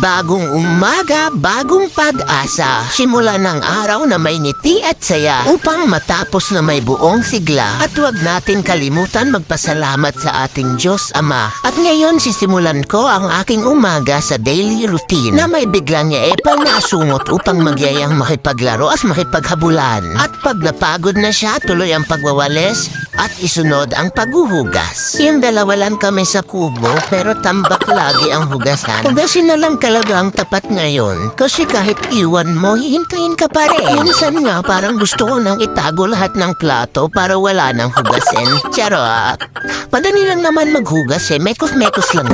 Bagong umaga, bagong pag-asa. Simula ng araw na may ngiti at saya upang matapos na may buong sigla. At huwag natin kalimutan magpasalamat sa ating Diyos Ama. At ngayon sisimulan ko ang aking umaga sa daily routine na may biglang epal na asungot upang magyayang makipaglaro at makipaghabulan. At pag napagod na siya, tuloy ang pagwawalis at isunod ang paghuhugas. Yung dalawa lang kami sa kubo pero tambak lagi ang hugasan. Hugasin na lang talaga ang tapat ngayon kasi kahit iwan mo, hihintayin ka pa rin. Minsan nga parang gusto ko nang itago lahat ng plato para wala nang hugasin. Charot! Madali lang naman maghugas eh, mekos-mekos lang.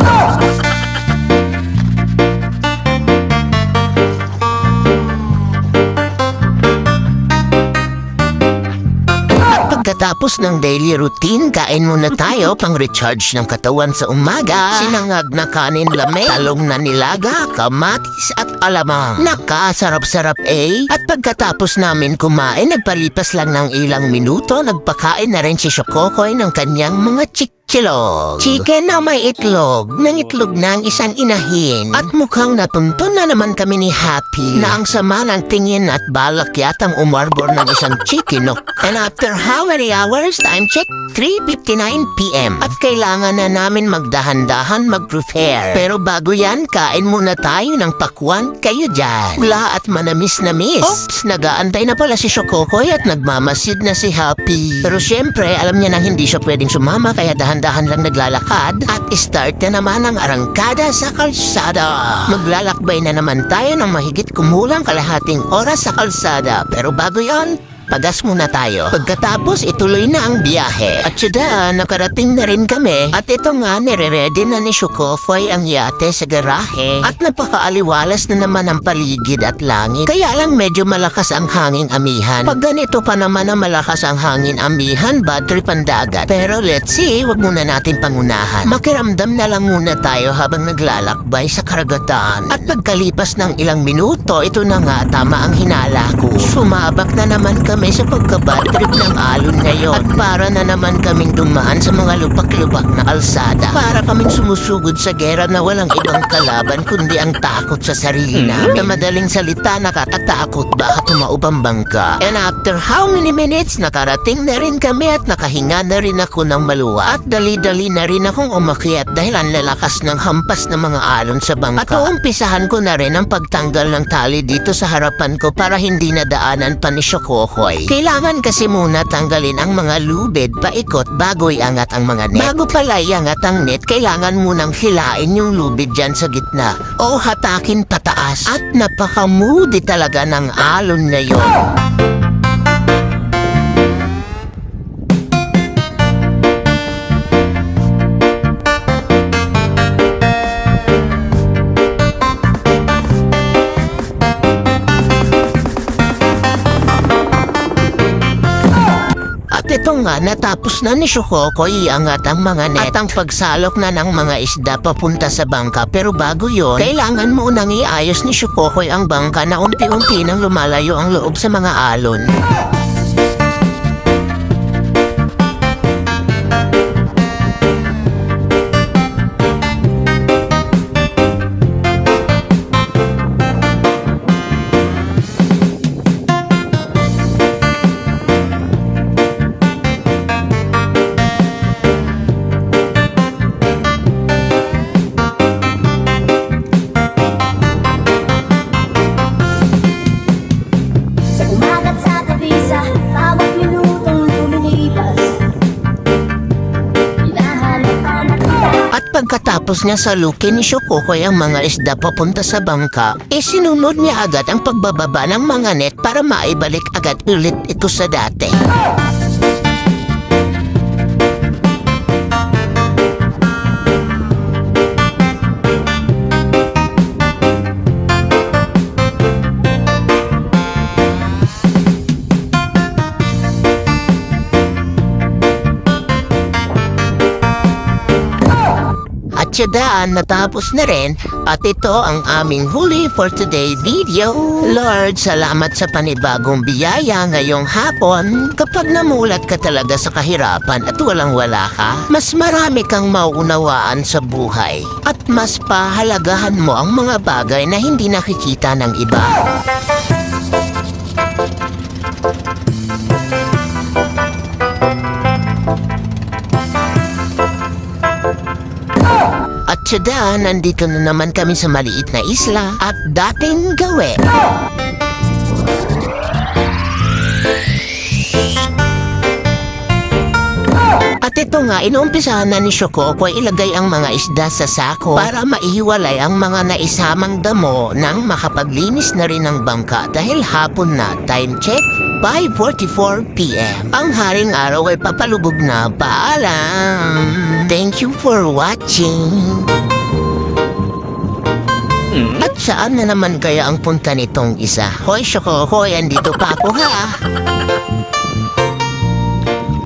Pagkatapos ng daily routine, kain muna tayo pang recharge ng katawan sa umaga. Sinangag na kanin lame, talong na nilaga, kamatis at alamang. Nakasarap-sarap eh. At pagkatapos namin kumain, nagpalipas lang ng ilang minuto, nagpakain na rin si Shokokoy ng kanyang mga chik Chilog. Chicken na may itlog, ng itlog ng isang inahin. At mukhang natuntun na naman kami ni Happy na ang sama ng tingin at balak yatang umarbor ng isang chicken. no? And after how many hours, time check, 3.59pm. At kailangan na namin magdahan-dahan mag-prepare. Pero bago yan, kain muna tayo ng pakwan kayo dyan. Mula at manamis-namis. Oops, nagaantay na pala si Shokokoy at nagmamasid na si Happy. Pero syempre, alam niya na hindi siya pwedeng sumama kaya dahan-dahan lang naglalakad at start na naman ang arangkada sa kalsada. Maglalakbay na naman tayo ng mahigit kumulang kalahating oras sa kalsada. Pero bago yon, Pagas muna tayo. Pagkatapos, ituloy na ang biyahe. At syada, nakarating na rin kami. At ito nga, nire-ready na ni Shukofoy ang yate sa garahe. At napakaaliwalas na naman ang paligid at langit. Kaya lang medyo malakas ang hangin amihan. Pag ganito pa naman na malakas ang hangin amihan, bad trip ang dagat. Pero let's see, wag muna natin pangunahan. Makiramdam na lang muna tayo habang naglalakbay sa karagatan. At pagkalipas ng ilang minuto, ito na nga tama ang hinala ko. Sumabak na naman kami sa pagkabad trip ng alon ngayon. At para na naman kaming dumaan sa mga lupak-lupak na kalsada. Para kaming sumusugod sa gera na walang ibang kalaban kundi ang takot sa sarili namin. Na madaling salita nakakatakot baka tumaob ang bangka. And after how many minutes, nakarating na rin kami at nakahinga na rin ako ng maluwa. At dali-dali na rin akong umakyat dahil ang lalakas ng hampas ng mga alon sa bangka. At uumpisahan ko na rin ang pagtanggal ng tali dito sa harapan ko para hindi nadaanan pa ni Shokohoy. Kailangan kasi muna tanggalin ang mga lubid paikot bago iangat ang mga net. Bago pala iangat ang net, kailangan munang hilain yung lubid dyan sa gitna o hatakin pataas. At napaka-moody talaga ng alon na yon. At ito nga, natapos na ni Shokoko iangat ang mga net at ang pagsalok na ng mga isda papunta sa bangka. Pero bago yon, kailangan mo unang iayos ni Shokoko ang bangka na unti-unti nang lumalayo ang loob sa mga alon. Pagkatapos niya salukin ni Shokokoy ang mga isda papunta sa bangka, e sinunod niya agad ang pagbababa ng mga net para maibalik agad ulit ito sa dati. Tiyadaan natapos na rin at ito ang aming huli for today video. Lord, salamat sa panibagong biyaya ngayong hapon. Kapag namulat ka talaga sa kahirapan at walang wala ka, mas marami kang mauunawaan sa buhay. At mas pahalagahan mo ang mga bagay na hindi nakikita ng iba. At syada, nandito na naman kami sa maliit na isla at dating gawe. At ito nga, inuumpisahan na ni Shokoko ilagay ang mga isda sa sako para maihiwalay ang mga naisamang damo nang makapaglinis na rin ang bangka dahil hapon na. Time check, 5.44pm. Ang haring araw ay papalubog na. Paalam! Thank you for watching! At saan na naman kaya ang punta nitong isa? Hoy, Shoko, hoy, andito pa ako ha!